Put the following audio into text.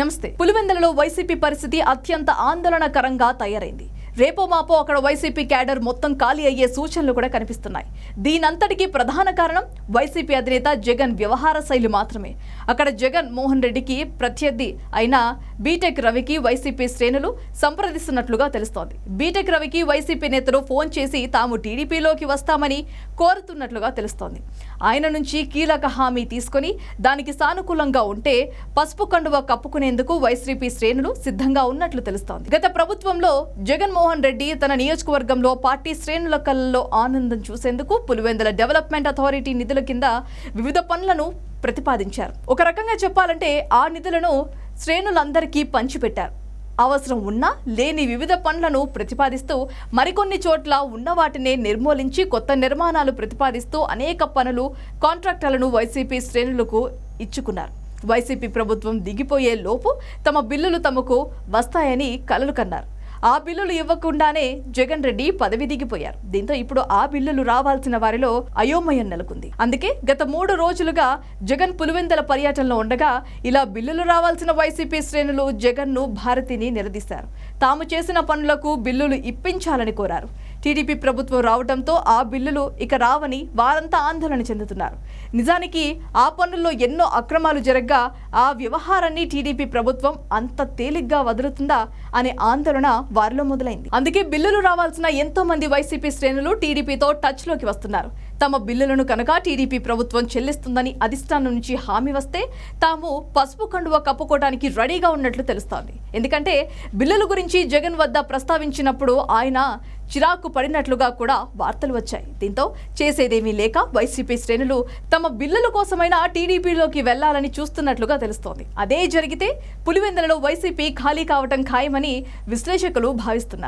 నమస్తే. పులివెందులలో వైసీపీ పరిస్థితి అత్యంత ఆందోళనకరంగా తయారైంది. రేపో మాపో అక్కడ వైసీపీ క్యాడర్ మొత్తం ఖాళీ అయ్యే సూచనలు కూడా కనిపిస్తున్నాయి. దీనంతటికీ ప్రధాన కారణం వైసీపీ అధినేత జగన్ వ్యవహార శైలి మాత్రమే. అక్కడ జగన్ మోహన్ రెడ్డికి ప్రత్యర్థి అయిన బీటెక్ రవికి వైసీపీ శ్రేణులు సంప్రదిస్తున్నట్లుగా తెలుస్తోంది. బీటెక్ రవికి వైసీపీ నేతలు ఫోన్ చేసి తాము టీడీపీలోకి వస్తామని కోరుతున్నట్లుగా తెలుస్తోంది. ఆయన నుంచి కీలక హామీ తీసుకొని దానికి సానుకూలంగా ఉంటే పసుపు కండువ కప్పుకునేందుకు వైసీపీ శ్రేణులు సిద్ధంగా ఉన్నట్లు తెలుస్తోంది. గత ప్రభుత్వంలో జగన్మోహన్ రెడ్డి తన నియోజకవర్గంలో పార్టీ శ్రేణుల కళ్ళలో ఆనందం చూసేందుకు పులివెందుల డెవలప్మెంట్ అథారిటీ నిధుల కింద వివిధ పనులను ప్రతిపాదించారు. ఒక రకంగా చెప్పాలంటే ఆ నిధులను శ్రేణులందరికీ పంచిపెట్టారు. అవసరం ఉన్నా లేని వివిధ పనులను ప్రతిపాదిస్తూ మరికొన్ని చోట్ల ఉన్న వాటినే నిర్మూలించి కొత్త నిర్మాణాలు ప్రతిపాదిస్తూ అనేక పనులు కాంట్రాక్టర్లను వైసీపీ శ్రేణులకు ఇచ్చుకున్నారు. వైసీపీ ప్రభుత్వం దిగిపోయే లోపు తమ బిల్లులు తమకు వస్తాయని కలలు కన్నారు. ఆ బిల్లులు ఇవ్వకుండానే జగన్ రెడ్డి పదవి దిగిపోయారు. దీంతో ఇప్పుడు ఆ బిల్లులు రావాల్సిన వారిలో అయోమయం నెలకొంది. అందుకే గత మూడు రోజులుగా జగన్ పులివెందల పర్యటనలో ఉండగా ఇలా బిల్లులు రావాల్సిన వైసీపీ శ్రేణులు జగన్ను భారతిని నిలదీశారు. తాము చేసిన పనులకు బిల్లులు ఇప్పించాలని కోరారు. టీడీపీ ప్రభుత్వం రావడంతో ఆ బిల్లులు ఇక రావని వారంతా ఆందోళన చెందుతున్నారు. నిజానికి ఆ పనుల్లో ఎన్నో అక్రమాలు జరగ్గా ఆ వ్యవహారాన్ని టీడీపీ ప్రభుత్వం అంత తేలిగ్గా వదులుతుందా అనే ఆందోళన వారిలో మొదలైంది. అందుకే బిల్లులు రావాల్సిన ఎంతో మంది వైసీపీ శ్రేణులు టీడీపీతో టచ్లోకి వస్తున్నారు. తమ బిల్లులను కనుక టీడీపీ ప్రభుత్వం చెల్లిస్తుందని అధిష్టానం నుంచి హామీ వస్తే తాము పసుపు కండువ కప్పుకోవడానికి రెడీగా ఉన్నట్లు తెలుస్తోంది. ఎందుకంటే బిల్లుల గురించి జగన్ వద్ద ప్రస్తావించినప్పుడు ఆయన చిరాకు పడినట్లుగా కూడా వార్తలు వచ్చాయి. దీంతో చేసేదేమీ లేక వైసీపీ శ్రేణులు తమ బిల్లుల కోసమైనా టీడీపీలోకి వెళ్ళాలని చూస్తున్నట్లుగా తెలుస్తోంది. అదే జరిగితే పులివెందులలో వైసీపీ ఖాళీ కావటం ఖాయమని విశ్లేషకులు భావిస్తున్నారు.